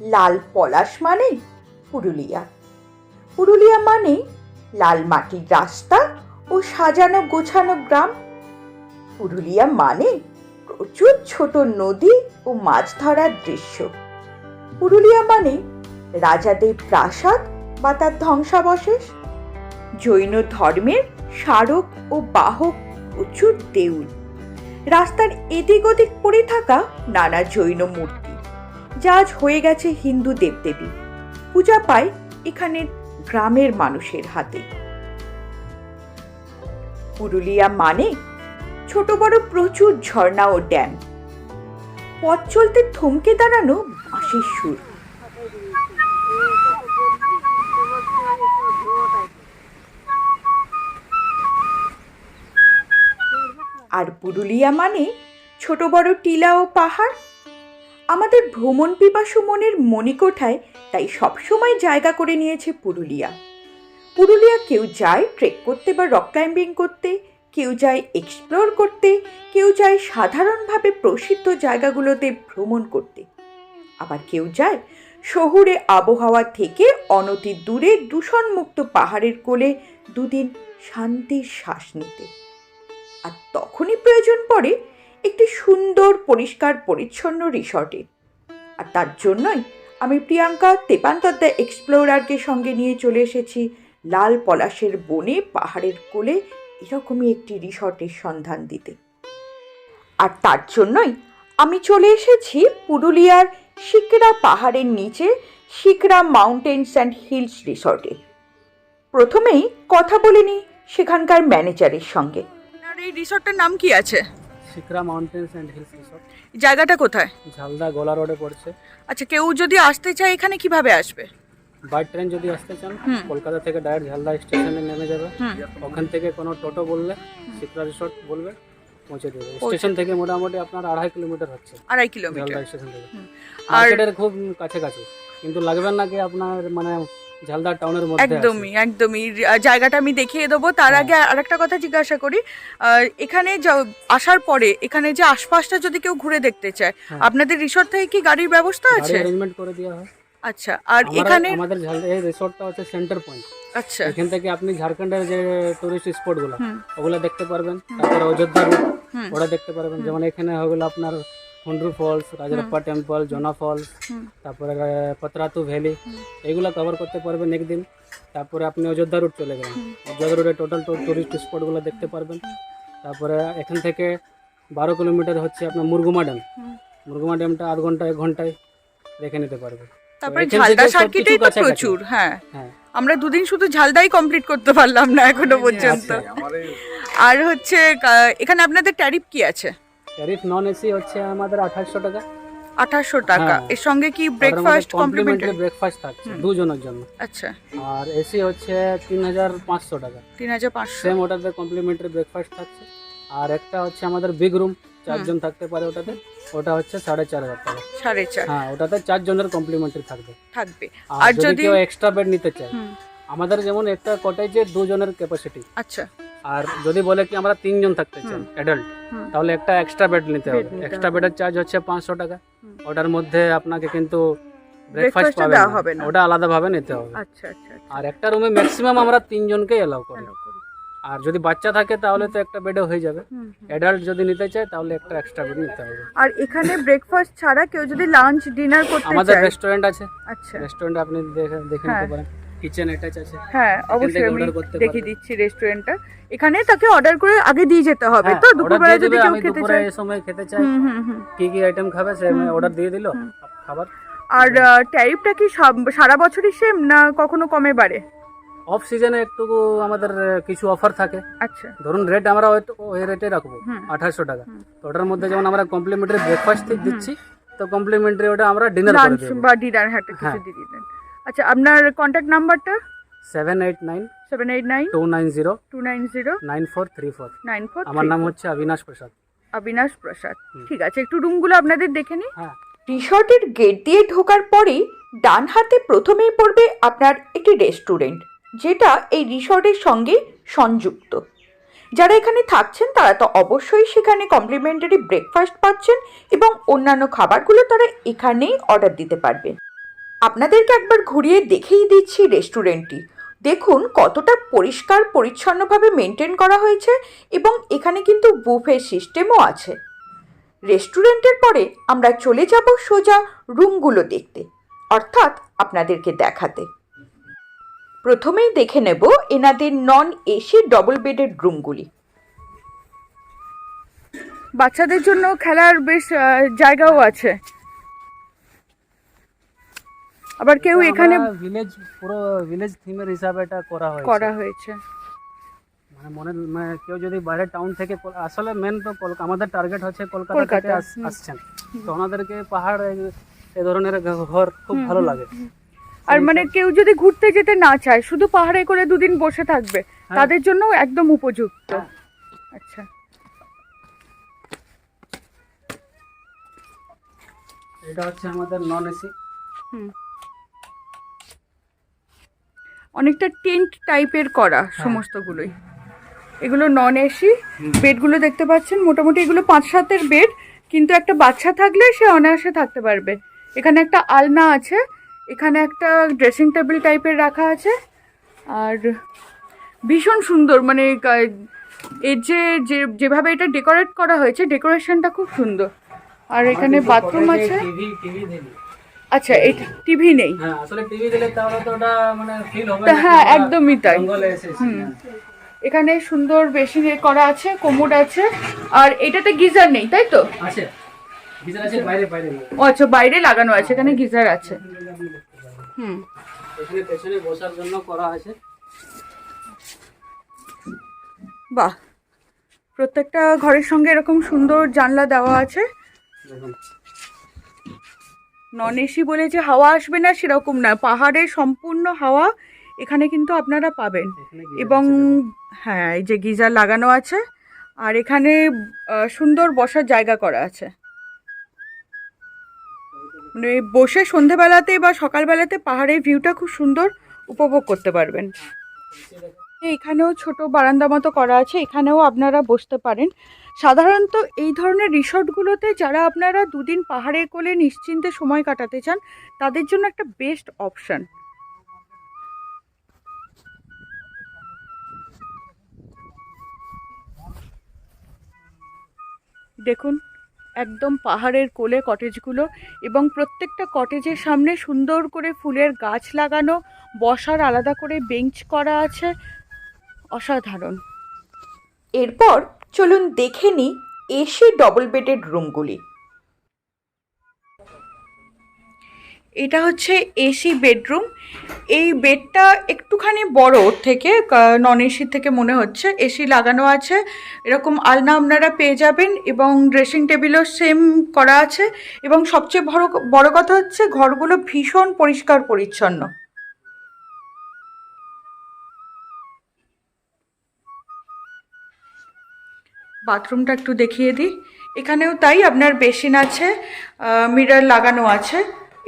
লাল পলাশ মানে পুরুলিয়া। পুরুলিয়া মানে লাল মাটির রাস্তা ও সাজানো গোছানো গ্রাম। পুরুলিয়া মানে প্রচুর ছোট নদী ও মাছ ধরার দৃশ্য। পুরুলিয়া মানে রাজাদের প্রাসাদ বা তার ধ্বংসাবশেষ। জৈন ধর্মের স্মারক ও বাহক প্রচুর দেউল। রাস্তার এদিক ওদিক পড়ে থাকা নানা জৈন মূর্তি যা হয়ে গেছে হিন্দু দেবদেবী। পূজা পায় এখানের গ্রামের মানুষের হাতে। পুরুলিয়া মানে ছোট বড় প্রচুর ঝর্ণা ও ড্যাম। পথ চলতে থমকে দাঁড়ানো বাঁশির সুর। আর পুরুলিয়া মানে ছোট বড় টিলা ও পাহাড় আমাদের ভ্রমণ পিপাসু মনের মণিকোঠায় তাই সবসময় জায়গা করে নিয়েছে পুরুলিয়া। পুরুলিয়া কেউ যায় ট্রেক করতে বা রক ক্লাইম্বিং করতে, কেউ যায় এক্সপ্লোর করতে, কেউ যায় সাধারণভাবে প্রসিদ্ধ জায়গাগুলোতে ভ্রমণ করতে। আবার কেউ যায় শহুরে আবহাওয়া থেকে অনতি দূরে দূষণমুক্ত পাহাড়ের কোলে দুদিন শান্তির শ্বাস নিতে। আর তখনই প্রয়োজন পড়ে একটি সুন্দর, পরিষ্কার, পরিচ্ছন্ন রিসর্টে। আর তার জন্যই আমি প্রিয়াঙ্কা তেপান্তদ্দা এক্সপ্লোরারকে সঙ্গে নিয়ে চলে এসেছি লাল পলাশের বনে পাহাড়ের কোলে এরকমই একটি রিসর্টের সন্ধান দিতে। আর তার জন্যই আমি চলে এসেছি পুরুলিয়ার শিকরা পাহাড়ের নিচে শিকরা মাউন্টেন্স অ্যান্ড হিলস রিসর্টে। প্রথমেই কথা বলে নিই সেখানকার ম্যানেজারের সঙ্গে। এই রিসর্টটার নাম কি আছে? Shikra mountains and hills resort জায়গাটা কোথায়? ঝালদা গোলা রোডে পড়ছে। আচ্ছা কেউ যদি আসতে চায় এখানে কীভাবে আসবে? বাই ট্রেন যদি আসতে চান কলকাতা থেকে ডাইরেক্ট ঝালদা স্টেশনে নেমে যাবে। ওখান থেকে কোনো টোটো বললে শিকরা রিসর্ট বলবে পৌঁছে দেবে। স্টেশন থেকে মোটামুটি আপনার আড়াই কিলোমিটার হচ্ছে। আড়াই ঝালদা কিলোমিটার স্টেশন থেকে আর খুব কাছাকাছি। কিন্তু লাগবে না কি আপনার মানে ঝালদা টাউনের মধ্যে একদমই একদমই। জায়গাটা আমি দেখিয়ে দেবো। তার হ্যাঁ। আগে আরেকটা কথা জিজ্ঞাসা করি। এখানে আসার পরে এখানে যে আশপাশটা যদি কেউ ঘুরে দেখতে চায় হ্যাঁ। আপনাদের রিসর্ট থেকে কি গাড়ির ব্যবস্থা আছে? অ্যারেঞ্জমেন্ট করে দেওয়া হয়। আচ্ছা আর এখানে আমাদের এই রিসর্টটা হচ্ছে সেন্টার পয়েন্ট আচ্ছা। এখান থেকে আপনি ঝাড়খণ্ডের যে টুরিস্ট স্পটগুলো হুম। ওগুলো দেখতে পারবেন। তারপরে অযোধ্যা ওটা দেখতে পারবেন। যেমন এখানে হয়ে গেলো আপনার Hundru falls Rajrappa temple Jonha falls তারপরে পতরাতু ভ্যালি এইগুলো কভার করতে পারবেন একদিন তারপরে আপনি অযোধ্যা রুট চলে গেলেন। অযোধ্যা রুটে টোটাল টুরিস্ট স্পটগুলো দেখতে পারবেন। তারপরে এখান থেকে বারো কিলোমিটার হচ্ছে আপনার মুরগুমা ড্যাম মুরগুমা ড্যামটা আধ ঘণ্টা এক ঘন্টায় দেখে নিতে পারবেন। তারপরে ঝালদা সার্কিটেই তো প্রচুর হ্যাঁ। হ্যাঁ। আমরা দুদিন শুধু ঝালদাই কমপ্লিট করতে পারলাম না এখনও পর্যন্ত। আর হচ্ছে এখানে আপনাদের ট্যারিফ কি আছে? ট্যারিফ নন এসি হচ্ছে আমাদের আঠাশশো টাকা। আঠাশশো টাকা। হ্যাঁ। এর সঙ্গে কি ব্রেকফাস্ট কমপ্লিমেন্টারি ব্রেকফাস্ট থাকছে দুজনের জন্য। আচ্ছা। আর এসি হচ্ছে তিন হাজার পাঁচশো টাকা। তিন হাজার পাঁচশো। সেম ওটাতে কমপ্লিমেন্টারি ব্রেকফাস্ট থাকছে। আর একটা হচ্ছে আমাদের বিগ রুম চারজন থাকতে পারে ওটাতে। ওটা হচ্ছে সাড়ে চার হাজার টাকা। সাড়ে চার। হ্যাঁ ওটাতে চারজনের কমপ্লিমেন্টারি থাকবে। থাকবে। আর যদি কেউ এক্সট্রা বেড নিতে চায় আমাদের যেমন একটা কটেজে দুজনের ক্যাপাসিটি আচ্ছা। আর যদি বলে কি আমরা তিনজন থাকতে চাই অ্যাডাল্ট তাহলে একটা এক্সট্রা বেড নিতে হবে। এক্সট্রা বেডের চার্জ হচ্ছে পাঁচশো টাকা। ওটার মধ্যে আপনাকে কিন্তু ব্রেকফাস্ট। হবে না। ওটা আলাদাভাবে নিতে হবে। আচ্ছা আচ্ছা আচ্ছা। আর একটা রুমে ম্যাক্সিমাম আমরা তিনজনকেই এলাও করি। আর যদি বাচ্চা থাকে তাহলে তো একটা বেডে হয়ে যাবে। অ্যাডাল্ট যদি নিতে চায় তাহলে একটা এক্সট্রা বেড নিতে হবে। আর এখানে ব্রেকফাস্ট ছাড়া কেউ যদি লাঞ্চ ডিনার করতে চায় আমাদের রেস্টুরেন্ট আছে। আচ্ছা। রেস্টুরেন্ট আপনি দেখে দেখে হ্যাঁ। নিতে পারেন। কিচেন অ্যাটাচ আছে। হ্যাঁ অবশ্যই আমি দেখিয়ে দিচ্ছি রেস্টুরেন্টটা এখানে তাকে অর্ডার করে আগে দিয়ে যেতে হবে হ্যাঁ, তো? দুপুরবেলা যদি কেউ খেতে চায়। এই সময় খেতে হুম কি কি আইটেম খাবে সে অর্ডার দিয়ে দিল খাবার? আর ট্যারিফটা কি সারা বছরই সেম না কখনো কমে বাড়ে? অফ সিজনে একটু আমাদের কিছু অফার থাকে। আচ্ছা। ধরুন রেট আমরা ওই রেটে রাখব হুম। আঠাশশো টাকা। তো ওটার মধ্যে যেমন আমরা কমপ্লিমেন্টারি ব্রেকফাস্ট দিচ্ছি তো কমপ্লিমেন্টারি ওটা আমরা ডিনার করে লাঞ্চ বা ডিনার হাটে কিছু হ্যাঁ। দিয়ে দিলেন। আচ্ছা আপনার কন্ট্যাক্ট নাম্বারটা seven eight nine seven eight nine two nine zero two nine zero nine four three four nine four আমার নাম হচ্ছে অবিনাশ প্রসাদ। অবিনাশ প্রসাদ। ঠিক আছে একটু রুমগুলো আপনাদের দেখে নিই। হ্যাঁ। রিসর্টের গেট দিয়ে ঢোকার পরেই ডান হাতে প্রথমেই পড়বে আপনার একটি রেস্টুরেন্ট যেটা এই রিসর্টের সঙ্গে সংযুক্ত। যারা এখানে থাকছেন তারা তো অবশ্যই সেখানে কমপ্লিমেন্টারি ব্রেকফাস্ট পাচ্ছেন এবং অন্যান্য খাবারগুলো তারা এখানেই অর্ডার দিতে পারবেন। আপনাদেরকে একবার ঘুরিয়ে দেখেই দিচ্ছি রেস্টুরেন্টটি। দেখুন কতটা পরিষ্কার, পরিচ্ছন্নভাবে মেনটেন করা হয়েছে এবং এখানে কিন্তু বুফে সিস্টেমও আছে। রেস্টুরেন্টের পরে আমরা চলে যাব সোজা রুমগুলো দেখতে, অর্থাৎ আপনাদেরকে দেখাতে। প্রথমেই দেখে নেব এনাদের নন এসি ডবল বেডের রুমগুলি বাচ্চাদের জন্য খেলার বেশ জায়গাও আছে। আবার কেউ এখানে ভিলেজ পুরো ভিলেজ থিমের হিসাবে এটা করা হয়েছে। করা হয়েছে। মানে মনে মানে কেউ যদি বাইরে টাউন থেকে আসলে মেন তো আমাদের টার্গেট হচ্ছে কলকাতা থেকে আসছেন। তো ওনাদেরকে পাহাড় এই- এই ধরনের ঘর খুব ভালো লাগে। আর মানে কেউ যদি ঘুরতে যেতে না চায় শুধু পাহাড়ে করে দুদিন বসে থাকবে হ্যাঁ। তাদের জন্য একদম উপযুক্ত। আচ্ছা। এটা হচ্ছে আমাদের নন এসি হুম। অনেকটা টেন্ট টাইপের করা হ্যাঁ। সমস্তগুলোই। এগুলো নন এসি বেডগুলো দেখতে পাচ্ছেন। মোটামুটি এগুলো পাঁচ সাতের বেড কিন্তু একটা বাচ্চা থাকলে সে অনায়াসে থাকতে পারবে। এখানে একটা আলনা আছে এখানে একটা ড্রেসিং টেবিল টাইপের রাখা আছে। আর ভীষণ সুন্দর মানে এর যে যেভাবে এটা ডেকোরেট করা হয়েছে ডেকোরেশনটা খুব সুন্দর। আর এখানে বাথরুম আছে। আচ্ছা এই টিভি নেই। হ্যাঁ আসলে টিভি দিলে তাহলে তো ওটা মানে ফিল হবে হ্যাঁ, একদমই তাই। হ্যাঁ। এখানে সুন্দর বেসিন করা আছে কোমোড আছে আর এটাতে গিজার নেই তাই তো? আছে। ভিতরে আছে বাইরে বাইরে ও আচ্ছা বাইরে লাগানো আছে এখানে গিজার আছে। হুম। এখানে পেছনে বসার জন্য করা আছে। বাহ। প্রত্যেকটা ঘরের সঙ্গে এরকম সুন্দর জানলা দেওয়া আছে। দেখুন। নন এসি বলে যে হাওয়া আসবে না সেরকম না। পাহাড়ের সম্পূর্ণ হাওয়া এখানে কিন্তু আপনারা পাবেন। এবং হ্যাঁ এই যে গিজার লাগানো আছে। আর এখানে সুন্দর বসার জায়গা করা আছে। মানে বসে সন্ধেবেলাতে বা সকালবেলাতে পাহাড়ের ভিউটা খুব সুন্দর উপভোগ করতে পারবেন। এখানেও ছোট বারান্দা মতো করা আছে, এখানেও আপনারা বসতে পারেন। সাধারণত এই ধরনের রিসর্টগুলোতে যারা আপনারা দুদিন পাহাড়ের কোলে নিশ্চিন্তে সময় কাটাতে চান, তাদের জন্য একটা বেস্ট অপশন। দেখুন, একদম পাহাড়ের কোলে কটেজগুলো এবং প্রত্যেকটা কটেজের সামনে সুন্দর করে ফুলের গাছ লাগানো, বসার আলাদা করে বেঞ্চ করা আছে। অসাধারণ। এরপর চলুন দেখে নিই এসি ডবল বেডের রুমগুলি এটা হচ্ছে এসি বেডরুম। এই বেডটা একটুখানি বড় থেকে নন এসির থেকে মনে হচ্ছে। এসি লাগানো আছে। এরকম আলনা আপনারা পেয়ে যাবেন এবং ড্রেসিং টেবিলও সেম করা আছে। এবং সবচেয়ে বড় বড় কথা হচ্ছে ঘরগুলো ভীষণ পরিষ্কার পরিচ্ছন্ন। বাথরুমটা একটু দেখিয়ে দিই। এখানেও তাই আপনার বেসিন আছে মিরার লাগানো আছে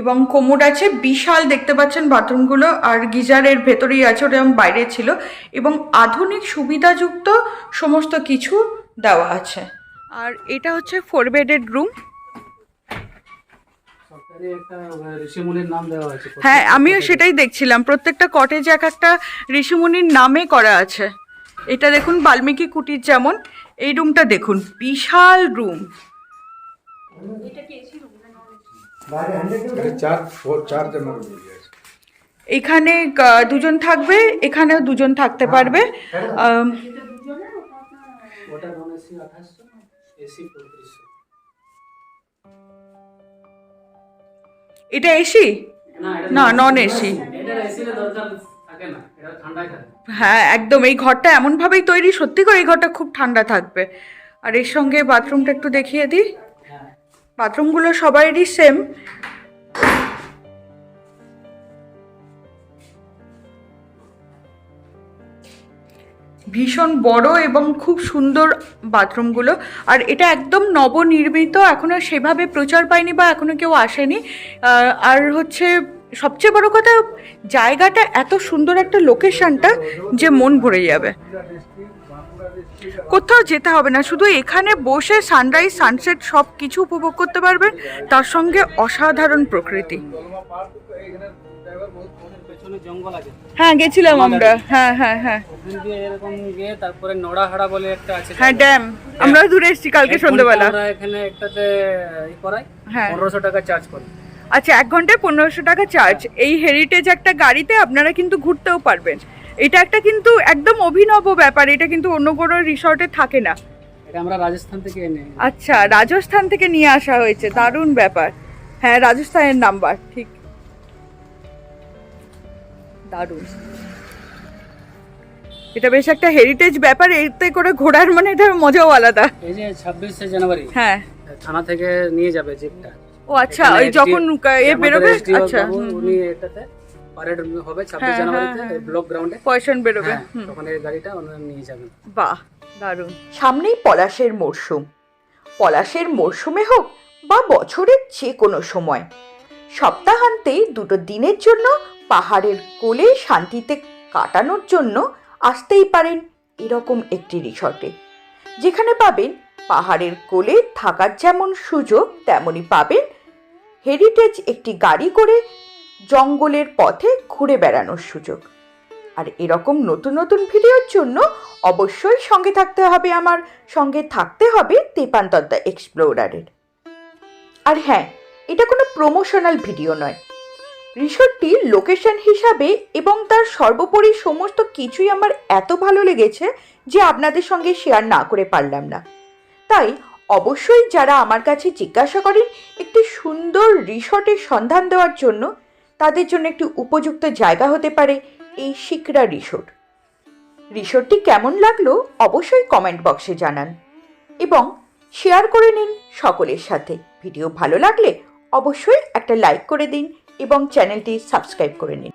এবং কোমোড আছে। বিশাল দেখতে পাচ্ছেন বাথরুমগুলো আর গিজারের ভেতরেই আছে ওটা যেমন বাইরে ছিল এবং আধুনিক সুবিধাযুক্ত সমস্ত কিছু দেওয়া আছে। আর এটা হচ্ছে ফোর বেডেড রুম হ্যাঁ আমিও সেটাই দেখছিলাম। প্রত্যেকটা কটেজ এক একটা ঋষিমুনির নামে করা আছে। এটা দেখুন বাল্মীকি কুটির যেমন এই রুমটা দেখুন বিশাল রুম জনের আছে এখানে দুজন থাকবে এখানেও দুজন থাকতে পারবে। আম, ওটা নন এসি আঠাশশো এসি পঁয়ত্রিশশো। এটা এসি না না নন এসি হ্যাঁ একদম, এই ঘরটা এমনভাবেই তৈরি, সত্যি করে এই ঘরটা খুব ঠান্ডা থাকবে। আর এর সঙ্গে বাথরুমটা একটু দেখিয়ে দিই। বাথরুমগুলো সবারই সেম ভীষণ বড় এবং খুব সুন্দর বাথরুমগুলো। আর এটা একদম নবনির্মিত এখনও সেভাবে প্রচার পায়নি বা এখনও কেউ আসেনি। আর হচ্ছে সবচেয়ে বড় কথা জায়গাটা এত সুন্দর একটা লোকেশনটা যে মন ভরে যাবে। কোথাও যেতে হবে না শুধু এখানে বসে সানরাইজ সানসেট সব কিছু উপভোগ করতে পারবেন তার সঙ্গে অসাধারণ প্রকৃতি। হ্যাঁ গেছিলাম আমরা। হ্যাঁ হ্যাঁ হ্যাঁ। এরকম গিয়ে তারপরে নড়াহাড়া বলে একটা আছে। হ্যাঁ ড্যাম। আমরা দূরে এসেছি কালকে সন্ধ্যেবেলা। এখানে একটাতে করাই হ্যাঁ। পনেরোশো টাকা চার্জ করি। আচ্ছা এক ঘন্টায় পনেরোশো টাকা চার্জ এই হেরিটেজ একটা গাড়িতে আপনারা কিন্তু ঘুরতেও পারবেন। এটা একটা কিন্তু একদম অভিনব ব্যাপার এটা কিন্তু অন্য কোনো রিসর্টে থাকে না। এটা আমরা রাজস্থান থেকে এনে আচ্ছা রাজস্থান থেকে নিয়ে আসা হয়েছে দারুণ ব্যাপার। হ্যাঁ রাজস্থানের নাম্বার ঠিক। দারুণ। এটা বেশ একটা হেরিটেজ ব্যাপার এতে করে ঘোরার মানে এটা মজাও আলাদা। এই যে ছাব্বিশে জানুয়ারি হ্যাঁ। থানা থেকে নিয়ে যাবে জিপটা ও আচ্ছা ওই যখন এ বেরোবে? আচ্ছা। উনি এটাতে প্যারেড হবে ছাব্বিশ হ্যাঁ, জানুয়ারিতে হ্যাঁ, হ্যাঁ। ব্লক গ্রাউন্ডে পয়সন বেরোবে হ্যাঁ তখন এই গাড়িটা ওনারা নিয়ে যাবেন। বাহ দারুণ। সামনেই পলাশের মরশুম। পলাশের মরশুমে হোক বা বছরের যে কোনো সময়। সপ্তাহান্তে দুটো দিনের জন্য পাহাড়ের কোলে শান্তিতে কাটানোর জন্য আসতেই পারেন এরকম একটি রিসর্টে। যেখানে পাবেন পাহাড়ের কোলে থাকার যেমন সুযোগ, তেমনই পাবেন। হেরিটেজ একটি গাড়ি করে জঙ্গলের পথে ঘুরে বেড়ানোর সুযোগ। আর এরকম নতুন নতুন ভিডিওর জন্য অবশ্যই সঙ্গে থাকতে হবে আমার। সঙ্গে থাকতে হবে তেপান্তর দ্য এক্সপ্লোরারের আর হ্যাঁ এটা কোনো প্রমোশনাল ভিডিও নয়। রিসোর্টটি লোকেশন হিসাবে এবং তার সর্বোপরি সমস্ত কিছুই আমার এত ভালো লেগেছে যে আপনাদের সঙ্গে শেয়ার না করে পারলাম না। তাই অবশ্যই যারা আমার কাছে জিজ্ঞাসা করেন একটি সুন্দর রিসর্টের সন্ধান দেওয়ার জন্য, তাদের জন্য একটি উপযুক্ত জায়গা হতে পারে এই শিকরা রিসোর্ট। রিসোর্টটি কেমন লাগল অবশ্যই কমেন্ট বক্সে জানান এবং শেয়ার করে নিন সকলের সাথে। ভিডিও ভালো লাগলে অবশ্যই একটা লাইক করে দিন এবং চ্যানেলটি সাবস্ক্রাইব করে নিন।